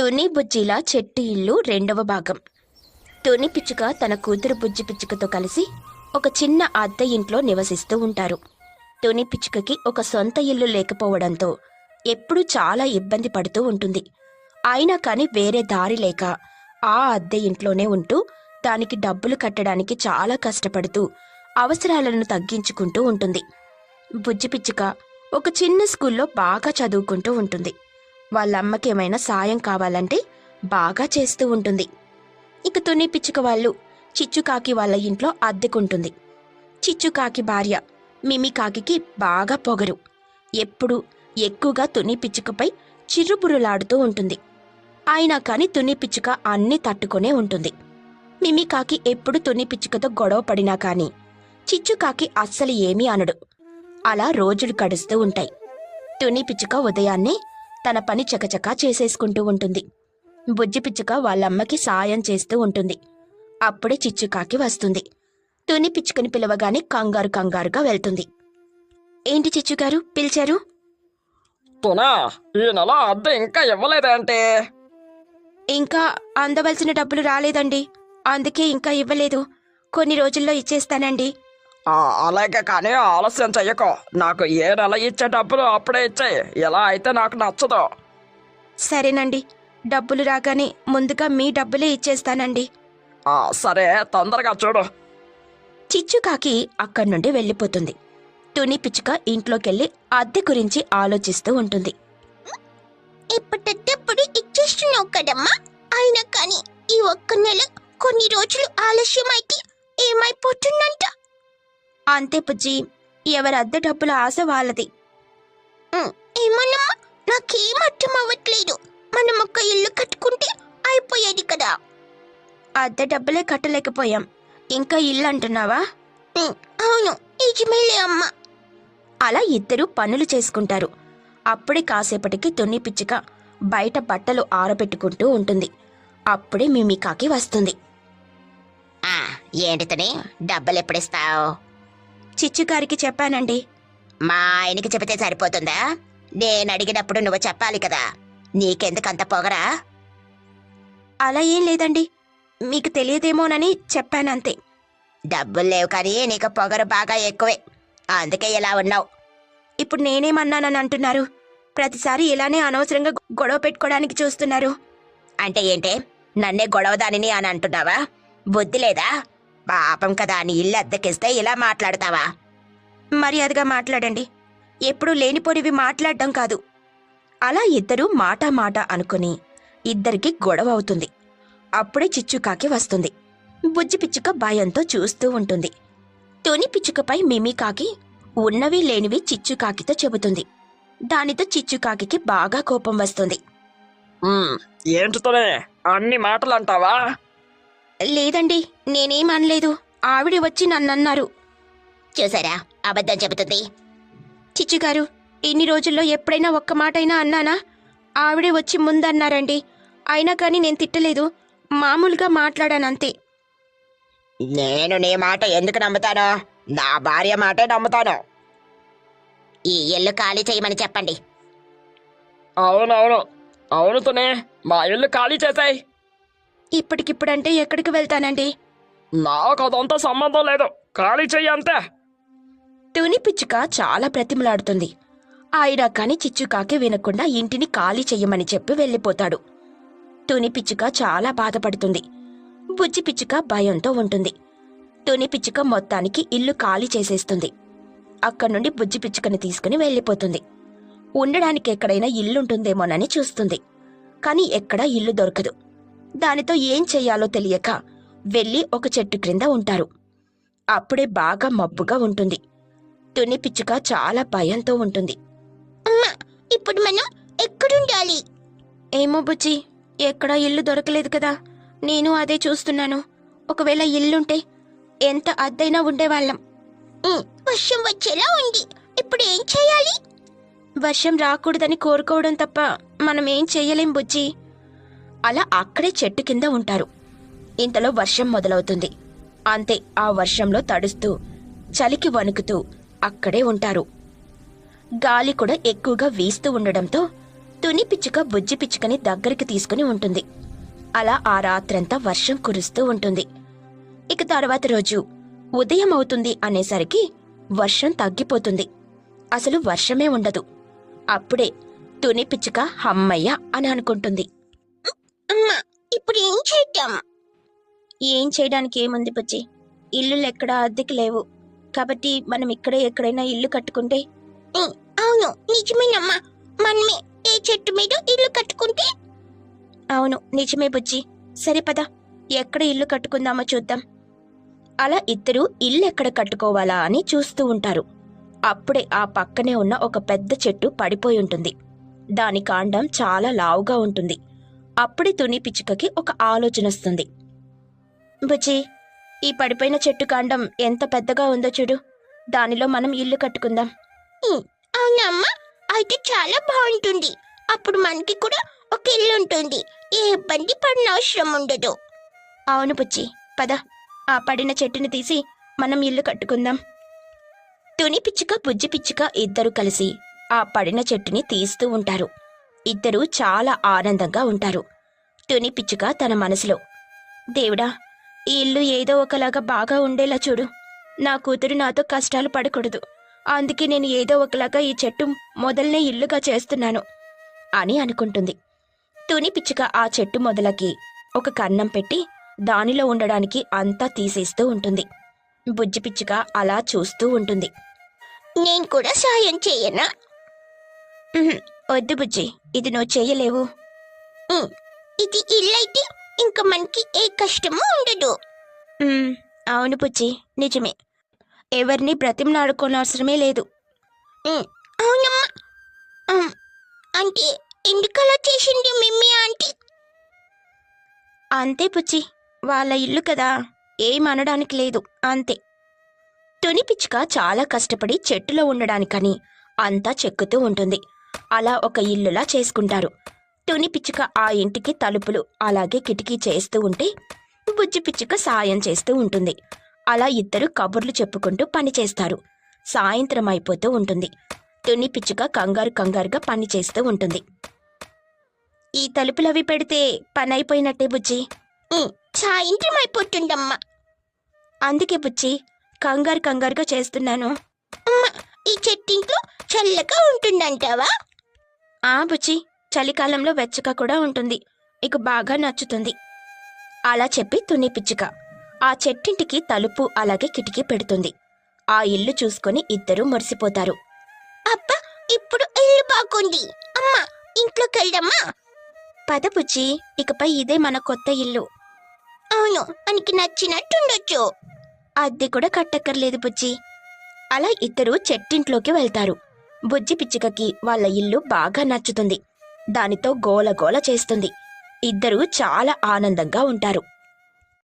తుని బుజ్జిల చెట్టు ఇల్లు రెండవ భాగం. తుని పిచ్చుక తన కూతురు బుజ్జి పిచ్చుకతో కలిసి ఒక చిన్న అద్దె ఇంట్లో నివసిస్తూ ఉంటారు. తుని పిచ్చుకకి ఒక సొంత ఇల్లు లేకపోవడంతో ఎప్పుడూ చాలా ఇబ్బంది పడుతూ ఉంటుంది. అయినా కానీ వేరే దారి లేక ఆ అద్దె ఇంట్లోనే ఉంటూ దానికి డబ్బులు కట్టడానికి చాలా కష్టపడుతూ అవసరాలను తగ్గించుకుంటూ ఉంటుంది. బుజ్జి పిచ్చుక ఒక చిన్న స్కూల్లో బాగా చదువుకుంటూ ఉంటుంది. వాళ్ళమ్మకి ఏమైనా సాయం కావాలంటే బాగా చేస్తూ ఉంటుంది. ఇక తుని పిచ్చుక వాళ్ళు చిచ్చుకాకి వాళ్ళ ఇంట్లో అద్దెకుంటుంది. చిచ్చుకాకి భార్య మిమికాకి బాగా పొగరు. ఎప్పుడు ఎక్కువగా తుని పిచ్చుకపై చిర్రుబురులాడుతూ ఉంటుంది. అయినా కాని తుని పిచ్చుక అన్నీ తట్టుకునే ఉంటుంది. మిమికాకి ఎప్పుడు తుని పిచ్చుకతో గొడవ పడినా కాని చిచ్చుకాకి అస్సలు ఏమీ అనడు. అలా రోజులు కడుస్తూ ఉంటాయి. తుని పిచ్చుక ఉదయాన్నే తన పని చకచకా చేసేసుకుంటూ ఉంటుంది. బుజ్జి పిచ్చుక వాళ్ళమ్మకి సాయం చేస్తూ ఉంటుంది. అప్పుడే చిచ్చుకాకి వస్తుంది. తుని పిచ్చుకని పిలవగానే కంగారు కంగారుగా వెళ్తుంది. ఏంటి చిచ్చుగారు? పిలిచారు? తునా ఈ నెల అద్దె ఇంకా ఇవ్వలేదంటే ఇంకా అందవలసిన డబ్బులు రాలేదండి. అందుకే ఇంకా ఇవ్వలేదు. కొన్ని రోజుల్లో ఇచ్చేస్తానండి. అలాగే కానీ ఆలస్యం చెయ్యకు. నాకు ఏ నెల ఇచ్చే డబ్బులు అప్పుడే ఇచ్చాయి ఇలా అయితే నాకు నచ్చదు. సరేనండి. డబ్బులు రాగానే ముందుగా మీ డబ్బులే ఇచ్చేస్తానండి. ఆ, సరే తొందరగా చూడు. చిచ్చుకాకి అక్కడి నుండి వెళ్ళిపోతుంది. తుని పిచ్చుక ఇంట్లోకెళ్ళి అద్దె గురించి ఆలోచిస్తూ ఉంటుంది. ఇప్పటిప్పుడు ఇచ్చేస్తున్నావు కదమ్మా. అయినా కానీ ఈ ఒక్క నెల కొన్ని రోజులు ఆలస్యం అయితే ఏమైపోతుందంట? అంతే పుజ్జి ఎవరి అద్దె డబ్బుల ఆశ వాళ్ళది. ఏమోనమ్మా నాకేం అర్థం అవ్వట్లేదు మనం ఒక ఇల్లు కట్టుకుంటే అయిపోయేది కదా. అద్దె డబ్బులే కట్టలేకపోయాం. ఇంకా ఇల్లు అంటున్నావా? అవును నిజమేలే అమ్మా. అలా ఇద్దరూ పనులు చేసుకుంటారు. అప్పుడే కాసేపటికి తుని పిచ్చుక బయట బట్టలు ఆరబెట్టుకుంటూ ఉంటుంది. అప్పుడే మిమికాకి వస్తుంది. ఏంటి తని? డబ్బులు ఎప్పుడిస్తావు? చిచ్చుగారికి చెప్పానండి. మా ఆయనకి చెబితే సరిపోతుందా? నేను అడిగినప్పుడు నువ్వు చెప్పాలి కదా. నీకెందుకంత పొగరా? అలా ఏం లేదండి. మీకు తెలియదేమోనని చెప్పానంతే. డబ్బులు లేవు కానీ నీకు పొగరు బాగా ఎక్కువే. అందుకే ఇలా ఉన్నావు. ఇప్పుడు నేనేమన్నానని అంటున్నారు? ప్రతిసారి ఇలానే అనవసరంగా గొడవ పెట్టుకోవడానికి చూస్తున్నారు. అంటే ఏంటే? నన్నే గొడవదానిని అని అంటున్నావా? బుద్ధి లేదా? పాపం కదా అని ఇల్లు అద్దెకిస్తే ఇలా మాట్లాడతావా? మర్యాదగా మాట్లాడండి. ఎప్పుడూ లేనిపోనివి మాట్లాడడం కాదు. అలా ఇద్దరూ మాట మాట అనుకుని ఇద్దరికి గొడవ అవుతుంది అప్పుడే చిచ్చుకాకి వస్తుంది. బుజ్జి పిచ్చుక భయంతో చూస్తూ ఉంటుంది. తుని పిచ్చుకపై మిమికాకి ఉన్నవి లేనివి చిచ్చుకాకితో చెబుతుంది. దానితో చిచ్చుకాకి బాగా కోపం వస్తుంది. ఉమ్, ఏంటి అన్ని మాటలు అంటావా లేదండి నేనేం అనలేదు. ఆవిడ వచ్చి నన్నన్నారు. చూసారా అబద్ధం చెబుతుంది. చిచ్చుగారు ఇన్ని రోజుల్లో ఎప్పుడైనా ఒక్క మాటైనా అన్నానా? ఆవిడే వచ్చి ముందన్నారండి. అయినా కానీ నేను తిట్టలేదు. మామూలుగా మాట్లాడానంతే. నేను నీ మాట ఎందుకు నమ్ముతాను? నా భార్య మాటే నమ్ముతాను. ఈ ఇల్లు ఖాళీ చేయమని చెప్పండి. అవునవును. అవును తునే మా ఇల్లు ఖాళీ చేసాయి ఇప్పటికిప్పుడంటే ఎక్కడికి వెళ్తానండి? నాకు అదంతా సంబంధం లేదు. ఖాళీ చెయ్యి అంతే. తుని పిచ్చుక చాలా ప్రతిమలాడుతుంది. అయినా కాని చిచ్చుకాకి వినకుండా ఇంటిని ఖాళీ చెయ్యమని చెప్పి వెళ్ళిపోతాడు. తుని పిచ్చుక చాలా బాధపడుతుంది. బుజ్జి పిచ్చుక భయంతో ఉంటుంది. తుని పిచ్చుక మొత్తానికి ఇల్లు ఖాళీ చేసేస్తుంది. అక్కడి నుండి బుజ్జి పిచ్చుకని తీసుకుని వెళ్ళిపోతుంది. ఉండడానికి ఎక్కడైనా ఇల్లుంటుందేమోనని చూస్తుంది. కాని ఎక్కడా ఇల్లు దొరకదు. దానితో ఏం చెయ్యాలో తెలియక వెళ్ళి ఒక చెట్టు క్రింద ఉంటారు. అప్పుడే బాగా మబ్బుగా ఉంటుంది. తుని పిచ్చుక చాలా భయంతో ఉంటుంది. అమ్మా ఇప్పుడు మనం ఎక్కడుండాలి? ఏమో బుజ్జి ఎక్కడా ఇల్లు దొరకలేదు కదా. నేను అదే చూస్తున్నాను. ఒకవేళ ఇల్లుంటే ఎంత అద్దైనా ఉండేవాళ్ళం. ఉమ్, వర్షం వచ్చేలా ఉంది. ఇప్పుడు ఏం చేయాలి? వర్షం రాకూడదని కోరుకోవడం తప్ప మనం ఏం చెయ్యలేం బుజ్జి. అలా అక్కడే చెట్టు కింద ఉంటారు. ఇంతలో వర్షం మొదలవుతుంది. అంతే ఆ వర్షంలో తడుస్తూ చలికి వణుకుతూ అక్కడే ఉంటారు. గాలి కూడా ఎక్కువగా వీస్తూ ఉండడంతో తుని పిచ్చుక బుజ్జి పిచ్చుకని దగ్గరికి తీసుకుని ఉంటుంది. అలా ఆ రాత్రంతా వర్షం కురుస్తూ ఉంటుంది. ఇక తర్వాత రోజు ఉదయం అవుతుంది అనేసరికి వర్షం తగ్గిపోతుంది. అసలు వర్షమే ఉండదు. అప్పుడే తుని పిచ్చుక హమ్మయ్య అని అనుకుంటుంది. అమ్మా ఇప్పుడు ఏం చేద్దాం? ఏం చేయడానికి ఏముంది బుజ్జి? ఇల్లులు ఎక్కడ అద్దెకి లేవు. కాబట్టి మనం ఇక్కడే ఎక్కడైనా ఇల్లు కట్టుకుంటే? అవును నిజమేనమ్మా. మనమే ఏ చెట్టు మీద ఇల్లు కట్టుకుంటే? అవును నిజమే బుజ్జి. సరే పద ఎక్కడ ఇల్లు కట్టుకుందామో చూద్దాం. అలా ఇద్దరు ఇల్లు ఎక్కడ కట్టుకోవాలా అని చూస్తూ ఉంటారు. అప్పుడే ఆ పక్కనే ఉన్న ఒక పెద్ద చెట్టు పడిపోయి ఉంటుంది. దాని కాండం చాలా లావుగా ఉంటుంది. అప్పుడే తుని పిచ్చుకకి ఒక ఆలోచన వస్తుంది. బుజ్జి ఈ పడిపోయిన చెట్టు కాండం ఎంత పెద్దగా ఉందో చూడు. దానిలో మనం ఇల్లు కట్టుకుందాం. అవునమ్మా అయితే చాలా బాగుంటుంది. అప్పుడు మనకి కూడా ఒక ఇల్లు ఉంటుంది. ఏ ఇబ్బంది పడిన అవసరం ఉండదు. అవును బుజ్జి పద. ఆ పడిన చెట్టుని తీసి మనం ఇల్లు కట్టుకుందాం. తుని పిచ్చుక బుజ్జి పిచ్చుక ఇద్దరు కలిసి ఆ పడిన చెట్టుని తీస్తూ ఉంటారు. ఇద్దరూ చాలా ఆనందంగా ఉంటారు. తుని పిచ్చుక తన మనసులో దేవుడా ఈ ఇల్లు ఏదో ఒకలాగా బాగా ఉండేలా చూడు. నా కూతురు నాతో కష్టాలు పడకూడదు. అందుకే నేను ఏదో ఒకలాగా ఈ చెట్టు మొదలనే ఇల్లుగా చేస్తున్నాను అని అనుకుంటుంది. తుని పిచ్చుక ఆ చెట్టు మొదలకి ఒక కన్నం పెట్టి దానిలో ఉండడానికి అంతా తీసేస్తూ ఉంటుంది. బుజ్జి పిచ్చుక అలా చూస్తూ ఉంటుంది. నేను కూడా సాయం చేయనా? వద్దు బుజ్జి ఇది నువ్వు చేయలేవు. ఇది ఇల్లు అయితే ఇంకా మనకి ఏ కష్టము ఉండదు. "ఉమ్, అవును బుజ్జి నిజమే. ఎవరిని బ్రతిమలాడుకోనవసరమే లేదు. అవునమ్మా. అంటే ఎందుకలా చేసింది మిమ్మీ ఆంటీ? అంతే బుజ్జి వాళ్ళ ఇల్లు కదా ఏం అనడానికి లేదు అంతే. తుని పిచ్చుక చాలా కష్టపడి చెట్టులో ఉండడానికని అంతా చెక్కుతూ ఉంటుంది. అలా ఒక ఇల్లులా చేసుకుంటారు. తుని పిచ్చుక ఆ ఇంటికి తలుపులు అలాగే కిటికీ చేస్తూ ఉంటే బుజ్జి పిచ్చుక సాయం చేస్తూ ఉంటుంది. అలా ఇద్దరు కబుర్లు చెప్పుకుంటూ పని చేస్తారు. సాయంత్రం అయిపోతూ ఉంటుంది. తుని పిచ్చుక కంగారు కంగారుగా పని చేస్తూ ఉంటుంది. ఈ తలుపులవి పెడితే పని అయిపోయినట్టే బుజ్జి సాయంత్రం అందుకే బుజ్జి కంగారు కంగారుగా చేస్తున్నాను. ఈ చెట్టింట్లో చల్లగా ఉంటుందంటావా? ఆ బుజ్జి చలికాలంలో వెచ్చగా కూడా ఉంటుంది. ఇక బాగా నచ్చుతుంది. అలా చెప్పి తుని పిచ్చుక ఆ చెట్టింటికి తలుపు అలాగే కిటికీ పెడుతుంది. ఆ ఇల్లు చూసుకొని ఇద్దరూ మురిసిపోతారు. అబ్బా ఇప్పుడు ఇల్లు బాగుంది. అమ్మా ఇంట్లోకి వెళ్దామా పద బుజ్జి ఇకపై ఇదే మన కొత్త ఇల్లు. అవును మనకి నచ్చినట్టుండొచ్చు. అద్దె కూడా కట్టక్కర్లేదు బుజ్జి. అలా ఇద్దరూ చెట్టింట్లోకి వెళ్తారు. బుజ్జి పిచ్చుకకి వాళ్ళ ఇల్లు బాగా నచ్చుతుంది. దానితో గోల గోల చేస్తుంది. ఇద్దరూ చాలా ఆనందంగా ఉంటారు.